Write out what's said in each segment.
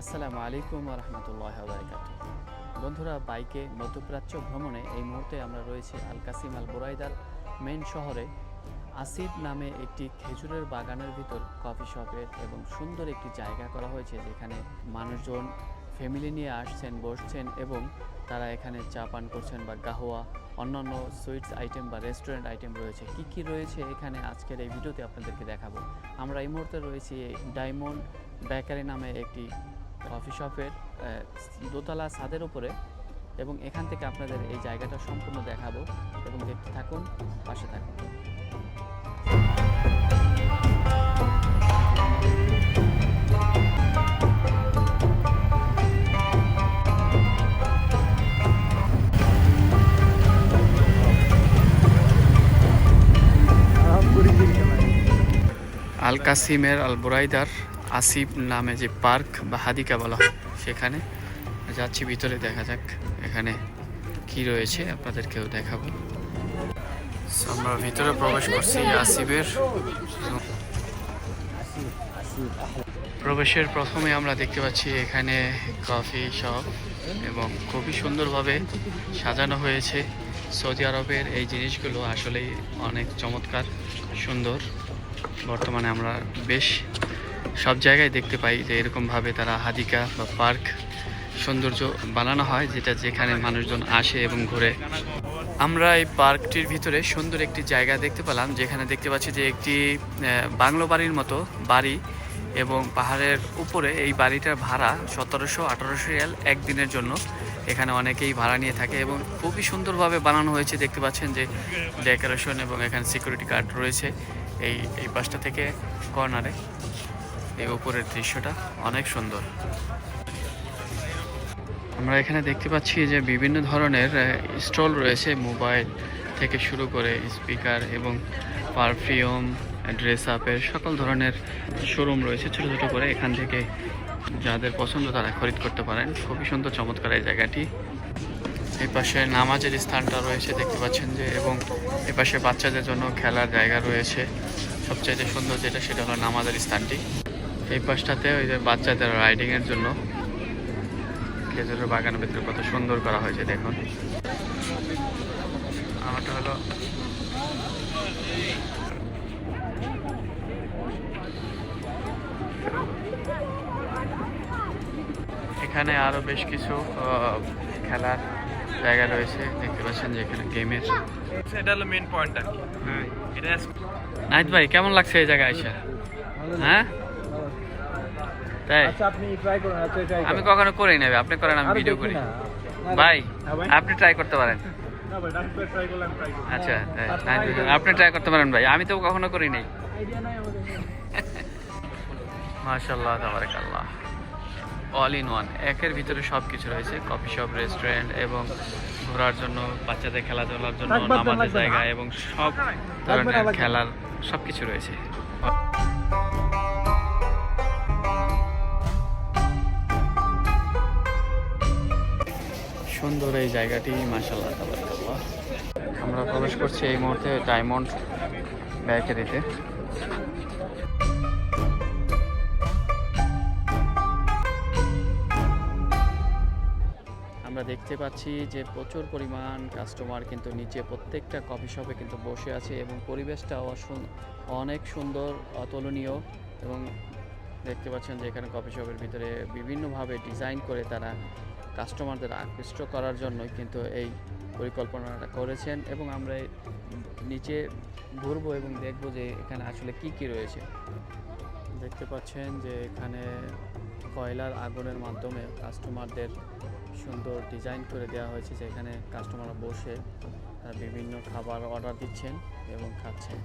আসসালামু আলাইকুম রহমতুল্লাহ বারকাত বন্ধুরা, বাইকে মধ্যপ্রাচ্য ভ্রমণে এই মুহূর্তে আমরা রয়েছি আল কাসিম আল বুরাইদার মেন শহরে। আসিফ নামে একটি খেজুরের বাগানের ভিতর কফি শপের এবং সুন্দর একটি জায়গা করা হয়েছে, যেখানে মানুষজন ফ্যামিলি নিয়ে আসছেন, বসছেন এবং তারা এখানে চা পান করছেন বা গাহোয়া, অন্যান্য সুইটস আইটেম বা রেস্টুরেন্ট আইটেম রয়েছে। কি কি রয়েছে এখানে আজকের এই ভিডিওতে আপনাদেরকে দেখাবো। আমরা এই মুহূর্তে রয়েছি ডায়মন্ড বেকারি নামে একটি কফি শপের দোতলা ছাদের উপরে এবং এখান থেকে আপনাদের এই জায়গাটা সম্পূর্ণ দেখাবো এবং দেখতে থাকুন, পাশে থাকুন। আল কাসিমের আল বুরাইদার আসিফ নামে যে পার্ক বা হাদিকা বলা হয় সেখানে। যাচ্ছি, ভিতরে দেখা যাক এখানে কি রয়েছে, আপনাদেরকেও দেখাবো। আমরা ভিতরে প্রবেশ করছি আসিফের। প্রবেশের প্রথমে আমরা দেখতে পাচ্ছি এখানে কফি শপ এবং খুবই সুন্দরভাবে সাজানো হয়েছে। সৌদি আরবের এই জিনিসগুলো আসলেই অনেক চমৎকার, সুন্দর। বর্তমানে আমরা বেশ সব জায়গায় দেখতে পাই যে এরকমভাবে তারা হাদিকা বা পার্ক সৌন্দর্য বানানো হয়, যেটা যেখানে মানুষজন আসে এবং ঘুরে। আমরা এই পার্কটির ভিতরে সুন্দর একটি জায়গা দেখতে পেলাম, যেখানে দেখতে পাচ্ছি যে একটি বাংলো বাড়ির মতো বাড়ি এবং পাহাড়ের উপরে এই বাড়িটার ভাড়া সতেরোশো আঠারোশো রিয়াল একদিনের জন্য। এখানে অনেকেই ভাড়া নিয়ে থাকে এবং খুবই সুন্দরভাবে বানানো হয়েছে। দেখতে পাচ্ছেন যে ডেকোরেশন এবং এখানে সিকিউরিটি গার্ড রয়েছে এই এই পাশটা থেকে কর্নারে। এই উপরের দৃশ্যটা অনেক সুন্দর। আমরা এখানে দেখতে পাচ্ছি যে বিভিন্ন ধরনের স্টল রয়েছে মোবাইল থেকে শুরু করে স্পিকার এবং পারফিউম, ড্রেস আপের সকল ধরনের শোরুম রয়েছে ছোট ছোট করে। এখান থেকে যাদের পছন্দ তারা খরিদ করতে পারেন। খুবই সুন্দর, চমৎকার এই জায়গাটি। এই পাশে নামাজের স্থানটা রয়েছে, দেখতে পাচ্ছেন যে, এবং এই পাশে বাচ্চাদের জন্য খেলার জায়গা রয়েছে। সবচাইতে সুন্দর যেটা, সেটা হলো নামাজের স্থানটি। এই পাশটাতে ওই যে বাচ্চাদের রাইডিংয়ের জন্য খেজুরের বাগানের ভিতরে কত সুন্দর করা হয়েছে দেখুন। আমারটা হলো এখানে আরও বেশ কিছু আহ, খেলার জায়গা রয়েছে দেখতে পাচ্ছেন যে এখানে গেমের এটা হলো মেন পয়েন্ট আর কি। হ্যাঁ। এটা নাইত ভাই কেমন লাগছে এই জায়গায় এসে? হ্যাঁ? তাই? আচ্ছা আপনি ট্রাই করুন আচ্ছা ট্রাই আমি কখনো করি না ভাই, আপনি করেন আমি ভিডিও করি। ভাই হ্যাঁ আপনি ট্রাই করতে পারেন। ভাই আচ্ছা আপনি ট্রাই করতে পারেন ভাই আমি তো কখনো করি নাই। মাশাল্লাহ তাবারাকাল্লাহ। অল ইন ওয়ান একের ভিতরে সব কিছু রয়েছে কফি শপ রেস্টুরেন্ট এবং ঘোরার জন্য বাচ্চাদের খেলাধুলার জন্য নামাজের জায়গা এবং সব ধরনের খেলার সব কিছু রয়েছে। সুন্দর এই জায়গাটি তাবারাকাল্লাহ। আমরা প্রবেশ করছি এই মুহূর্তে ডায়মন্ড বেকারিতে আমরা দেখতে পাচ্ছি যে প্রচুর পরিমাণ কাস্টমার কিন্তু নিচে প্রত্যেকটা কফি শপে কিন্তু বসে আছে এবং পরিবেশটা অনেক সুন্দর, অতুলনীয় এবং দেখতে পাচ্ছেন যে এখানে কফি শপের ভিতরে বিভিন্নভাবে ডিজাইন করে তারা কাস্টমারদের আকৃষ্ট করার জন্যই কিন্তু এই পরিকল্পনাটা করেছেন এবং আমরা নিচে ঘুরবো এবং দেখব যে এখানে আসলে কি কি রয়েছে। দেখতে পাচ্ছেন যে এখানে কয়লার আগুনের মাধ্যমে কাস্টমারদের সুন্দর ডিজাইন করে দেওয়া হয়েছে যেখানে কাস্টমাররা বসে বিভিন্ন খাবার অর্ডার দিচ্ছেন এবং খাচ্ছেন।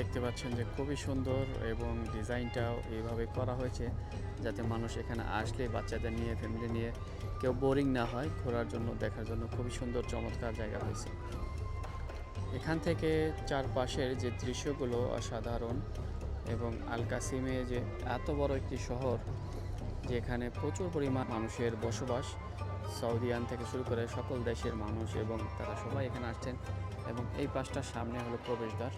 দেখতে পাচ্ছেন যে খুবই সুন্দর এবং ডিজাইনটাও এইভাবে করা হয়েছে যাতে মানুষ এখানে আসলে বাচ্চাদের নিয়ে ফ্যামিলি নিয়ে কেউ বোরিং না হয়। ঘোরার জন্য, দেখার জন্য খুবই সুন্দর, চমৎকার জায়গা হয়েছে। এখান থেকে চারপাশের যে দৃশ্যগুলো অসাধারণ এবং আল কাসিমে যে এত বড় একটি শহর যেখানে প্রচুর পরিমাণ মানুষের বসবাস সৌদিয়ান থেকে শুরু করে সকল দেশের মানুষ এবং তারা সবাই এখানে আসছেন এবং এই পাশটার সামনে হলো প্রবেশদ্বার।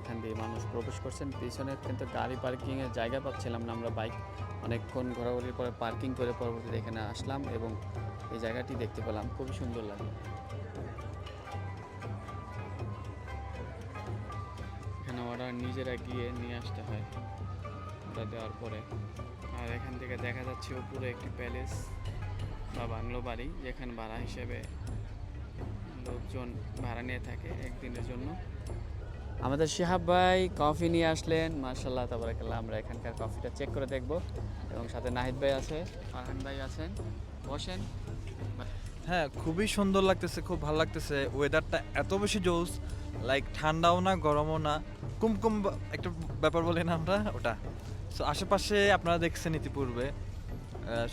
এখান দিয়ে মানুষ প্রবেশ করছেন। পিছনে কিন্তু গাড়ি পার্কিংয়ের জায়গা পাচ্ছিলাম না আমরা বাইক। অনেকক্ষণ ঘোরাঘুরির পরে পার্কিং করে পরবর্তীতে এখানে আসলাম এবং এই জায়গাটি দেখতে পেলাম। খুবই সুন্দর লাগল। এখানে ওরা নিজেরা গিয়ে নিয়ে আসতে হয় ওটা দেওয়ার পরে। আর এখান থেকে দেখা যাচ্ছে উপরে একটি প্যালেস। বা বাংলো বাড়ি, যেখানে ভাড়া হিসেবে লোকজন ভাড়া নিয়ে থাকে একদিনের জন্য। আমাদের শিহাব ভাই কফি নিয়ে আসলেন। মার্শাল্লাহ তারপরে আমরা এখানকার কফিটা চেক করে দেখব। এবং সাথে নাহিদ ভাই আছে, ফারহান ভাই আছেন। বসেন। হ্যাঁ খুবই সুন্দর লাগতেছে, খুব ভালো লাগতেছে। ওয়েদারটা এত বেশি জোস লাইক ঠান্ডাও না, গরমও না। কুমকুম একটা ব্যাপার বলি না আমরা, ওটা। সো আশেপাশে আপনারা দেখছেন ইতিপূর্বে।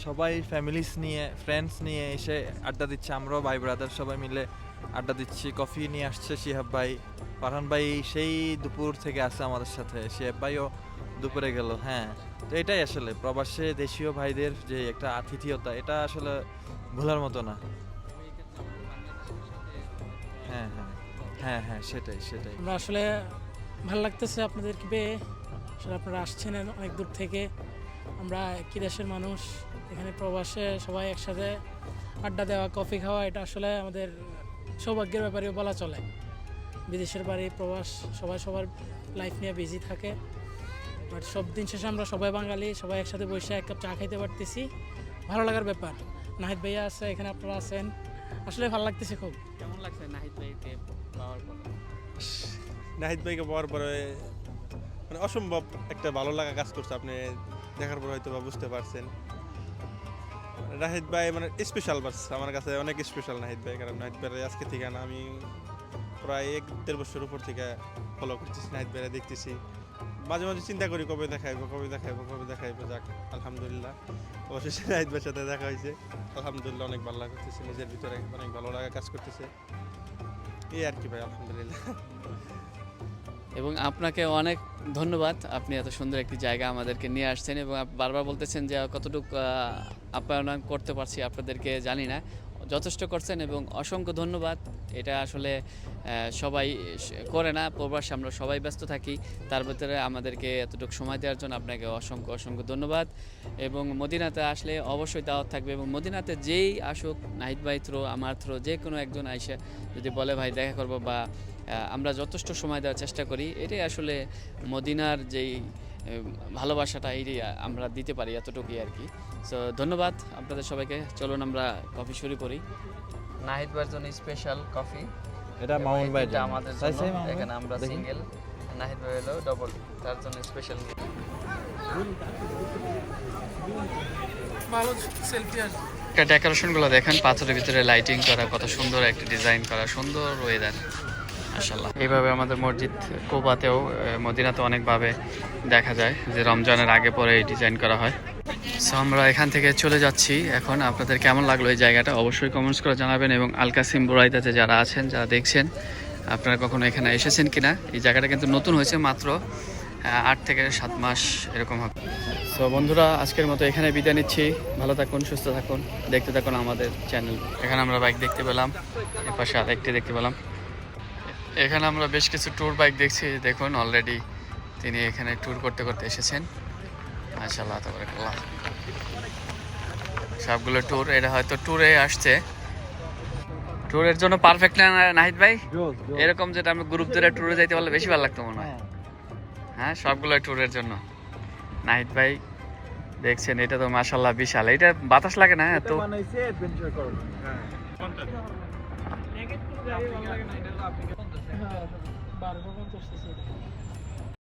সবাই ফ্যামিলিস নিয়ে ফ্রেন্ডস নিয়ে এসে আড্ডা দিচ্ছে। আমরাও ভাই ব্রাদার সবাই মিলে আড্ডা দিচ্ছি। কফি নিয়ে আসছে শিহাব ভাই। ফারহান ভাই সেই দুপুর থেকে আছে আমাদের সাথে। শিহাব ভাইও দুপুরে গেল হ্যাঁ। তো এটাই আসলে প্রবাসে দেশীয় ভাইদের যে একটা আতিথিয়তা, এটা আসলে ভোলার মতো না। হ্যাঁ হ্যাঁ। হ্যাঁ হ্যাঁ সেটাই সেটাই। আমরা আসলে ভালো লাগতেছে আপনাদেরকে পেয়ে। আসলে আপনারা আসছেন অনেক দূর থেকে। আমরা একই দেশের মানুষ এখানে প্রবাসে সবাই একসাথে আড্ডা দেওয়া কফি খাওয়া এটা আসলে আমাদের সৌভাগ্যের ব্যাপারে বলা চলে। বিদেশের বাড়ি প্রবাস সবাই সবার লাইফ নিয়ে বিজি থাকে। বাট সব দিন শেষে আমরা সবাই বাঙালি সবাই একসাথে বসে এক কাপ চা খাইতে পারতেছি। ভালো লাগার ব্যাপার। নাহিদ ভাইয়া আছে এখানে আপনারা আছেন। আসলে ভালো লাগতেছে খুব। কেমন লাগছে নাহিদ ভাইকে পাওয়ার পর? নাহিদ ভাইকে পাওয়ার পরে মানে অসম্ভব একটা ভালো লাগা কাজ করছে। আপনি দেখার পর হয়তো বা বুঝতে পারছেন। নাহিদ ভাই মানে স্পেশাল বাস আমার কাছে অনেক স্পেশাল নাহিদ ভাই, কারণ নাহিদ ভাই আজকে থেকে না আমি প্রায় এক দেড় বছর উপর থেকে ফলো করতেছি নাহিদ ভাইরা দেখতেছি। মাঝে মাঝে চিন্তা করি কবে দেখাইবো কবে দেখাইবো কবে দেখাইবো, যাক, আলহামদুলিল্লাহ। অবশেষে নাহিদ ভাইয়ের সাথে দেখা হয়েছে। আলহামদুলিল্লাহ অনেক ভালো লাগতেছে নিজের ভিতরে অনেক ভালো লাগা কাজ করতেছে। এই আর কি ভাই, আলহামদুলিল্লাহ। এবং আপনাকে অনেক ধন্যবাদ, আপনি এত সুন্দর একটি জায়গা আমাদেরকে নিয়ে আসছেন এবং বারবার বলতেছেন যে কতটুকু আপ্যায়ন করতে পারছি আপনাদেরকে জানি না। যথেষ্ট করছেন এবং অসংখ্য ধন্যবাদ। এটা আসলে সবাই করে না, প্রবাসে আমরা সবাই ব্যস্ত থাকি। তার ভিতরে আমাদেরকে এতটুকু সময় দেওয়ার জন্য আপনাকে অসংখ্য অসংখ্য ধন্যবাদ এবং মদিনাতে আসলে অবশ্যই দাওয়াত থাকবে এবং মদিনাতে যেই আসুক, নাহিদ ভাই থ্রো আমার থ্রো যে কোনো একজন আইসা যদি বলে, ভাই, দেখা করব বা আমরা যথেষ্ট সময় দেওয়ার চেষ্টা করি। এটাই আসলে মদিনার যেই ভালোবাসাটা এটাই আমরা দিতে পারি এতটুকুই আর কি। সো ধন্যবাদ আপনাদের সবাইকে। চলুন আমরা কফি শুরু করি নাহিদ ভাইয়ের জন্য স্পেশাল কফি এটা মামুন ভাই আমাদের জন্য। এখানে আমরা সিঙ্গেল নাহিদ ভাই হলো ডবল তার জন্য স্পেশাল ভালো সেলফি আসবে। ডেকোরেশনগুলো দেখেন পাথরের ভিতরে লাইটিং করা কত সুন্দর একটা ডিজাইন করা সুন্দর ওয়েদার এইভাবে আমাদের মসজিদ কোবাতেও মদিনাতে অনেকভাবে দেখা যায় যে রমজানের আগে পরে এই ডিজাইন করা হয়। সো আমরা এখান থেকে চলে যাচ্ছি। এখন আপনাদের কেমন লাগল এই জায়গাটা অবশ্যই কমেন্টস করে জানাবেন এবং আলকাসিম বুরাইদাতে যারা আছেন, যারা দেখছেন, আপনারা কখনো এখানে এসেছেন কিনা? এই জায়গাটা কিন্তু নতুন হয়েছে মাত্র আট থেকে সাত মাস এরকম হবে। সো বন্ধুরা, আজকের মতো এখানে বিদায় নিচ্ছি। ভালো থাকুন, সুস্থ থাকুন, দেখতে থাকুন আমাদের চ্যানেল এখানে আমরা বাইক দেখতে পেলাম, এপাশে আরেকটি দেখতে পেলাম। এখানে আমরা বেশ কিছু ট্যুর বাইক দেখছি। দেখুন অলরেডি তিনি এখানে ট্যুর করতে করতে এসেছেন। মাশাল্লাহ তাবারাকাল্লাহ। সবগুলো ট্যুর এটা হয়তো ট্যুরে আসছে। ট্যুরের জন্য পারফেক্ট না নাহিদ ভাই? এরকম যেটা আমি গ্রুপ ধরে ট্যুরে যাইতে পারলে বেশি ভালো লাগতো মনে হয়। হ্যাঁ। সবগুলো ট্যুরের জন্য। নাহিদ ভাই দেখছেন এটা তো মাশাল্লাহ বিশাল। এটা বাতাস লাগে না এত হ্যাঁ। বারবার করতেছে